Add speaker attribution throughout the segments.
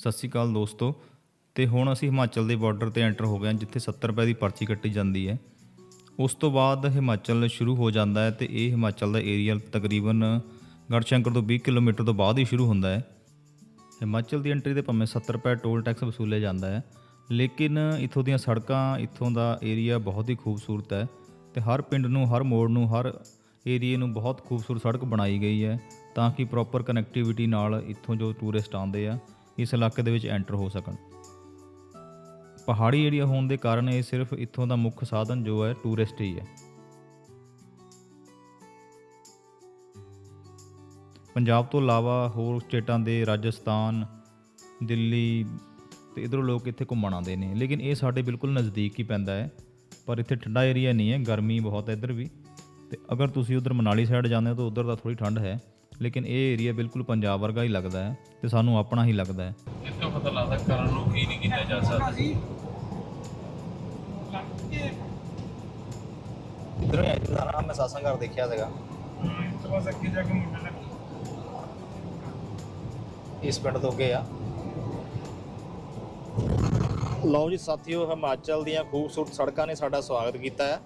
Speaker 1: ਸਤਿ ਸ਼੍ਰੀ ਅਕਾਲ ਦੋਸਤੋ। ਤੇ ਹੁਣ ਅਸੀਂ ਹਿਮਾਚਲ ਦੇ ਬਾਰਡਰ ਤੇ ਐਂਟਰ ਹੋ ਗਏ ਹਾਂ, ਜਿੱਥੇ 70 ਰੁਪਏ ਦੀ ਪਰਚੀ ਕੱਟੀ ਜਾਂਦੀ ਹੈ। ਉਸ ਤੋਂ ਬਾਅਦ ਹਿਮਾਚਲ ਸ਼ੁਰੂ ਹੋ ਜਾਂਦਾ ਹੈ ਤੇ ਇਹ ਹਿਮਾਚਲ ਦਾ ਏਰੀਆ ਤਕਰੀਬਨ ਗੜਸ਼ੰਕਰ ਤੋਂ 20 ਕਿਲੋਮੀਟਰ ਤੋਂ ਬਾਅਦ ਹੀ ਸ਼ੁਰੂ ਹੁੰਦਾ ਹੈ। ਹਿਮਾਚਲ ਦੀ ਐਂਟਰੀ ਤੇ ਭਾਵੇਂ 70 ਰੁਪਏ ਟੋਲ ਟੈਕਸ ਵਸੂਲਿਆ ਜਾਂਦਾ ਹੈ, ਲੇਕਿਨ ਇੱਥੋਂ ਦੀਆਂ ਸੜਕਾਂ, ਇੱਥੋਂ ਦਾ ਏਰੀਆ ਬਹੁਤ ਹੀ ਖੂਬਸੂਰਤ ਹੈ ਤੇ ਹਰ ਪਿੰਡ ਨੂੰ, ਹਰ ਮੋੜ ਨੂੰ, ਹਰ ਏਰੀਏ ਨੂੰ ਬਹੁਤ ਖੂਬਸੂਰਤ ਸੜਕ ਬਣਾਈ ਗਈ ਹੈ ਤਾਂ ਕਿ ਪ੍ਰੋਪਰ ਕਨੈਕਟੀਵਿਟੀ ਨਾਲ ਇੱਥੋਂ ਜੋ ਟੂਰਿਸਟ ਆਉਂਦੇ ਆ ਇਸ ਇਲਾਕੇ ਦੇ ਵਿੱਚ ਐਂਟਰ ਹੋ ਸਕਣ। ਪਹਾੜੀ ਏਰੀਆ ਹੋਣ ਦੇ ਕਾਰਨ ਇਹ ਸਿਰਫ ਇੱਥੋਂ ਦਾ ਮੁੱਖ ਸਾਧਨ ਜੋ ਹੈ ਟੂਰਿਸਟ ਹੀ ਹੈ। ਪੰਜਾਬ ਤੋਂ ਇਲਾਵਾ ਹੋਰ ਸਟੇਟਾਂ ਦੇ ਰਾਜਸਥਾਨ, ਦਿੱਲੀ ਤੇ ਇਧਰੋਂ ਲੋਕ ਇੱਥੇ ਘੁੰਮਣ ਆਉਂਦੇ ਨੇ। ਲੇਕਿਨ ਇਹ ਸਾਡੇ ਬਿਲਕੁਲ ਨਜ਼ਦੀਕ ਹੀ ਪੈਂਦਾ ਹੈ। ਪਰ ਇੱਥੇ ਠੰਡਾ ਏਰੀਆ ਨਹੀਂ ਹੈ, ਗਰਮੀ ਬਹੁਤ ਹੈ ਇੱਧਰ ਵੀ। ਤੇ ਅਗਰ ਤੁਸੀਂ ਉਧਰ ਮਨਾਲੀ ਸਾਈਡ ਜਾਂਦੇ ਹੋ ਤਾਂ ਉਧਰ ਦਾ ਥੋੜੀ ਠੰਡ ਹੈ। ਲੇਕਿਨ ਇਹ ਏਰੀਆ ਬਿਲਕੁਲ ਪੰਜਾਬ ਵਰਗਾ ਹੀ ਲੱਗਦਾ ਹੈ ਤੇ ਸਾਨੂੰ ਆਪਣਾ ਹੀ ਲੱਗਦਾ ਹੈ।
Speaker 2: ਕਿਤੋਂ ਪਤਾ ਲੱਗਦਾ ਕਰਨ ਨੂੰ ਕੀ ਨਹੀਂ ਕੀਤਾ ਜਾ ਸਕਦਾ?
Speaker 1: ਇਧਰੋਂ ਆਇਆ ਸਾਰਾ ਮੈਂ ਸਾਸੰਗ ਘਰ ਦੇਖਿਆ ਸੀਗਾ।
Speaker 2: ਬਸ ਅੱਗੇ ਜਾ ਕੇ ਮੁੰਡੇ ਨੇ
Speaker 1: ਇਸ ਪਿੰਡ ਤੋਂ ਅੱਗੇ ਆ। ਲਓ ਜੀ ਸਾਥੀਓ ਹਿਮਾਚਲ ਦੀਆਂ ਖੂਬਸੂਰਤ ਸੜਕਾਂ ਨੇ ਸਾਡਾ ਸਵਾਗਤ ਕੀਤਾ ਹੈ।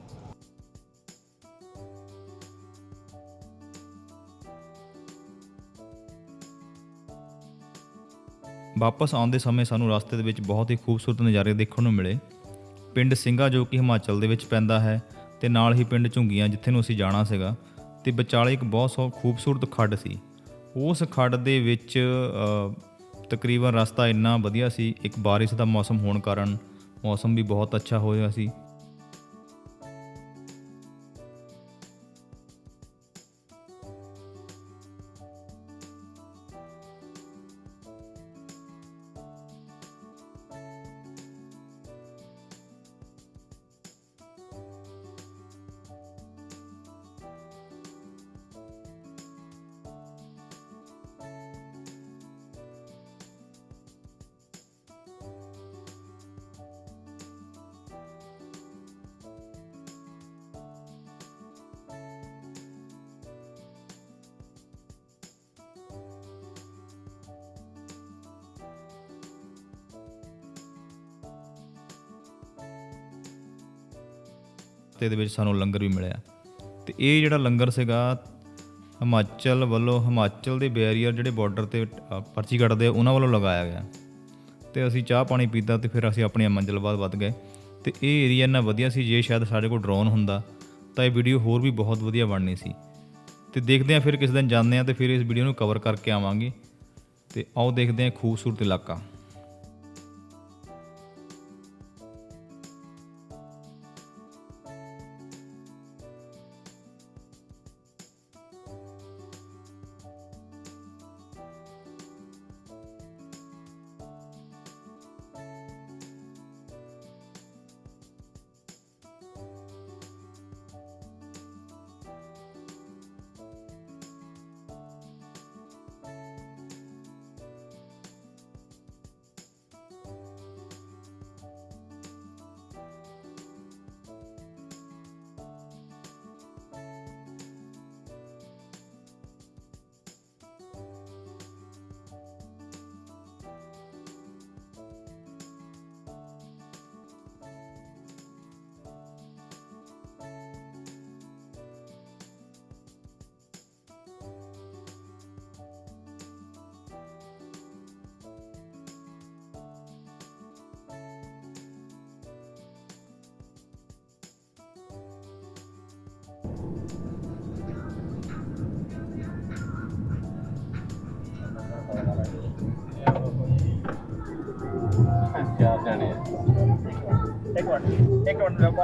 Speaker 1: ਵਾਪਸ ਆਉਂਦੇ ਸਮੇਂ ਸਾਨੂੰ ਰਸਤੇ ਦੇ ਵਿੱਚ ਬਹੁਤ ਹੀ ਖੂਬਸੂਰਤ ਨਜ਼ਾਰੇ ਦੇਖਣ ਨੂੰ ਮਿਲੇ। ਪਿੰਡ ਸਿੰਘਾ ਜੋ ਕਿ ਹਿਮਾਚਲ ਦੇ ਵਿੱਚ ਪੈਂਦਾ ਹੈ ਤੇ ਨਾਲ ਹੀ ਪਿੰਡ ਝੁੰਗੀਆਂ ਜਿੱਥੇ ਨੂੰ ਅਸੀਂ ਜਾਣਾ ਸੀਗਾ ਤੇ ਵਿਚਾਲੇ ਇੱਕ ਬਹੁਤ ਸੌ ਖੂਬਸੂਰਤ ਖੱਡ ਸੀ। ਉਸ ਖੱਡ ਦੇ ਵਿੱਚ ਤਕਰੀਬਨ ਰਸਤਾ ਇੰਨਾ ਵਧੀਆ ਸੀ, ਇੱਕ ਬਾਰਿਸ਼ ਦਾ ਮੌਸਮ ਹੋਣ ਕਾਰਨ ਮੌਸਮ ਵੀ ਬਹੁਤ ਅੱਛਾ ਹੋਇਆ ਸੀ। ਰਸਤੇ ਦੇ ਵਿੱਚ ਸਾਨੂੰ ਲੰਗਰ ਵੀ ਮਿਲਿਆ। ਤੇ ਇਹ ਜਿਹੜਾ ਲੰਗਰ ਸੀਗਾ, ਹਿਮਾਚਲ ਵੱਲੋਂ, ਹਿਮਾਚਲ ਦੇ ਬੈਰੀਅਰ ਜਿਹੜੇ ਬਾਰਡਰ ਤੇ ਪਰਚੀ ਕੱਟਦੇ ਆ ਉਹਨਾਂ ਵੱਲੋਂ ਲਗਾਇਆ ਗਿਆ। ਤੇ ਅਸੀਂ ਚਾਹ ਪਾਣੀ ਪੀਤਾ ਤੇ ਫਿਰ ਅਸੀਂ ਆਪਣੀ ਮੰਜ਼ਿਲ ਵੱਲ ਵੱਧ ਗਏ। ਤੇ ਇਹ ਏਰੀਆ ਇੰਨਾ ਵਧੀਆ ਸੀ, ਜੇ ਸ਼ਾਇਦ ਸਾਡੇ ਕੋਲ ਡਰੋਨ ਹੁੰਦਾ, ਤਾਂ ਇਹ ਵੀਡੀਓ ਹੋਰ ਵੀ ਬਹੁਤ ਵਧੀਆ ਬਣਨੀ ਸੀ। ਤੇ ਦੇਖਦੇ ਆ ਫਿਰ ਕਿਸ ਦਿਨ ਜਾਂਦੇ ਆ ਤੇ ਫਿਰ ਇਸ ਵੀਡੀਓ ਨੂੰ ਕਵਰ ਕਰਕੇ ਆਵਾਂਗੇ। ਤੇ ਆਓ ਦੇਖਦੇ ਆ ਖੂਬਸੂਰਤ ਇਲਾਕਾ।
Speaker 2: ਚਾਰ ਜਾਣੇ ਆ
Speaker 3: ਇੱਕ ਮਿੰਟ ਇੱਕ ਮਿੰਟ ਰੁਕੋ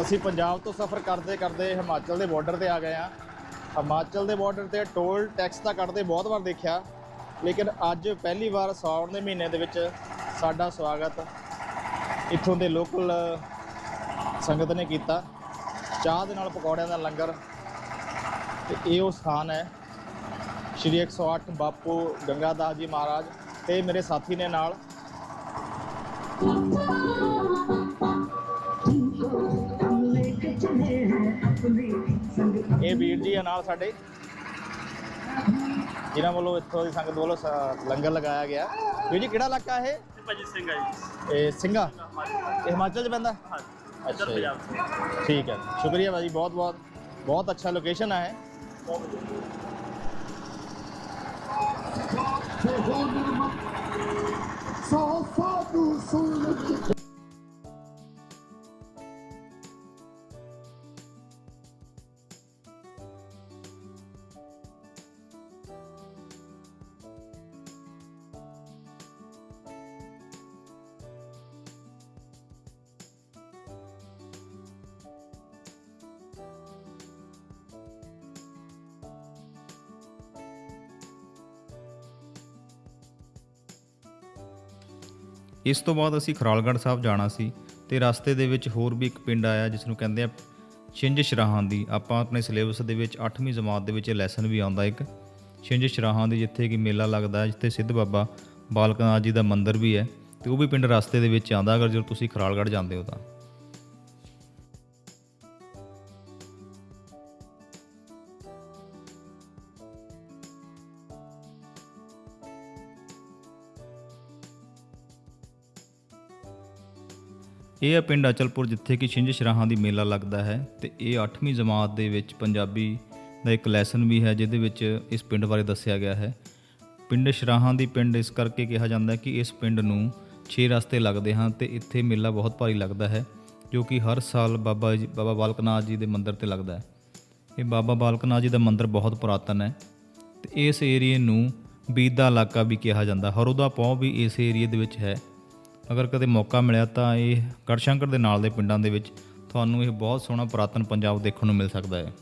Speaker 4: ਅਸੀਂ ਪੰਜਾਬ ਤੋਂ ਸਫ਼ਰ ਕਰਦੇ ਕਰਦੇ ਹਿਮਾਚਲ ਦੇ ਬਾਰਡਰ ਤੇ ਆ ਗਏ ਆ ਹਿਮਾਚਲ ਦੇ ਬਾਰਡਰ ਤੇ ਟੋਲ ਟੈਕਸ ਤਾਂ ਕੱਟਦੇ ਬਹੁਤ ਵਾਰ ਦੇਖਿਆ, ਲੇਕਿਨ ਅੱਜ ਪਹਿਲੀ ਵਾਰ ਸਾਉਣ ਦੇ ਮਹੀਨੇ ਦੇ ਵਿੱਚ ਸਾਡਾ ਸਵਾਗਤ ਇੱਥੋਂ ਦੇ ਲੋਕਲ ਸੰਗਤ ਨੇ ਕੀਤਾ। ਚਾਹ ਦੇ ਨਾਲ ਪਕੌੜਿਆਂ ਦਾ ਲੰਗਰ, ਤੇ ਇਹ ਉਹ ਸਥਾਨ ਹੈ, ਸ਼੍ਰੀ 108 ਬਾਪੂ ਗੰਗਾਦਾਸ ਜੀ ਮਹਾਰਾਜ ਤੇ ਮੇਰੇ ਸਾਥੀ ਨੇ ਨਾਲ। ਇਹ ਵੀਰ ਜੀ ਆ ਨਾਲ ਸਾਡੇ। ਜਿਨ੍ਹਾਂ ਵੱਲੋਂ ਇੱਥੋਂ ਦੀ ਸੰਗਤ ਵੱਲੋਂ ਸ- ਲੰਗਰ ਲਗਾਇਆ ਗਿਆ। ਵੀਰ ਜੀ ਕਿਹੜਾ ਇਲਾਕਾ ਇਹ?
Speaker 3: ਭਾਜੀ ਸਿੰਘ ਆ ਜੀ।
Speaker 4: ਇਹ ਸਿੰਘਾ? ਇਹ ਹਿਮਾਚਲ ਚ ਪੈਂਦਾ?
Speaker 3: ਹਾਂ
Speaker 4: ਅੱਛਾ ਜੀ।
Speaker 3: ਪੰਜਾਬ ਤੋਂ
Speaker 4: ਠੀਕ ਹੈ। ਸ਼ੁਕਰੀਆ ਭਾਜੀ ਬਹੁਤ ਬਹੁਤ ਬਹੁਤ ਅੱਛਾ ਲੋਕੇਸ਼ਨ ਹੈ
Speaker 1: ਇਸ ਤੋਂ ਬਾਅਦ ਅਸੀਂ ਖਰਾਲਗੜ੍ਹ ਸਾਹਿਬ ਜਾਣਾ ਸੀ ਤੇ ਰਸਤੇ ਦੇ ਵਿੱਚ ਹੋਰ ਵੀ ਇੱਕ ਪਿੰਡ ਆਇਆ ਜਿਸ ਨੂੰ ਕਹਿੰਦੇ ਆ ਛਿੰਝ ਸ਼ਰਾਹਾਂ ਦੀ। ਆਪਾਂ ਆਪਣੇ ਸਿਲੇਬਸ ਦੇ ਵਿੱਚ 8ਵੀਂ ਜਮਾਤ ਦੇ ਵਿੱਚ ਲੈਸਨ ਵੀ ਆਉਂਦਾ ਇੱਕ। ਛਿੰਝ ਸ਼ਰਾਹਾਂ ਦੀ ਜਿੱਥੇ ਕਿ ਮੇਲਾ ਲੱਗਦਾ ਹੈ, ਜਿੱਥੇ ਸਿੱਧ ਬਾਬਾ ਬਾਲਕਨਾਥ ਜੀ ਦਾ ਮੰਦਿਰ ਵੀ ਹੈ ਤੇ ਉਹ ਵੀ ਪਿੰਡ ਰਸਤੇ ਦੇ ਵਿੱਚ ਆਉਂਦਾ, ਅਗਰ ਜਦੋਂ ਤੁਸੀਂ ਖਰਾਲਗੜ੍ਹ ਜਾਂਦੇ ਹੋ ਤਾਂ। ਇਹ ਹੈ ਪਿੰਡ ਅਚਲਪੁਰ, ਜਿੱਥੇ ਕਿ ਛਿੰਝ ਸ਼ਰਾਹਾਂ ਦੀ ਮੇਲਾ ਲੱਗਦਾ ਹੈ ਤੇ ਇਹ 8ਵੀਂ ਜਮਾਤ ਦੇ ਵਿੱਚ ਪੰਜਾਬੀ ਦਾ ਇੱਕ ਲੈਸਨ ਵੀ ਹੈ, ਜਿਹਦੇ ਵਿੱਚ ਇਸ ਪਿੰਡ ਬਾਰੇ ਦੱਸਿਆ ਗਿਆ ਹੈ। ਪਿੰਡ ਸ਼ਰਾਹਾਂ ਦੀ ਪਿੰਡ ਇਸ ਕਰਕੇ ਕਿਹਾ ਜਾਂਦਾ ਕਿ ਇਸ ਪਿੰਡ ਨੂੰ 6 ਰਸਤੇ ਲੱਗਦੇ ਹਨ ਤੇ ਇੱਥੇ ਮੇਲਾ ਬਹੁਤ ਭਾਰੀ ਲੱਗਦਾ ਹੈ, ਜੋ ਕਿ ਹਰ ਸਾਲ ਬਾਬਾ ਜੀ, ਬਾਬਾ ਬਾਲਕਨਾਥ ਜੀ ਦੇ ਮੰਦਿਰ ਤੇ ਲੱਗਦਾ ਹੈ। ਇਹ ਬਾਬਾ ਬਾਲਕਨਾਥ ਜੀ ਦਾ ਮੰਦਿਰ ਬਹੁਤ ਪੁਰਾਤਨ ਹੈ ਤੇ ਇਸ ਏਰੀਏ ਨੂੰ ਬੀਦ ਦਾ ਇਲਾਕਾ ਵੀ ਕਿਹਾ ਜਾਂਦਾ ਹਰੋਦਾ ਪੌ ਵੀ ਇਸ ਏਰੀਏ ਦੇ ਵਿੱਚ ਹੈ। ਅਗਰ ਕਦੇ ਮੌਕਾ ਮਿਲਿਆ ਤਾਂ ਇਹ ਗੜਸ਼ੰਕਰ ਦੇ ਨਾਲ ਦੇ ਪਿੰਡਾਂ ਦੇ ਵਿੱਚ ਤੁਹਾਨੂੰ ਇਹ ਬਹੁਤ ਸੋਹਣਾ ਪੁਰਾਤਨ ਪੰਜਾਬ ਦੇਖਣ ਨੂੰ ਮਿਲ ਸਕਦਾ ਹੈ।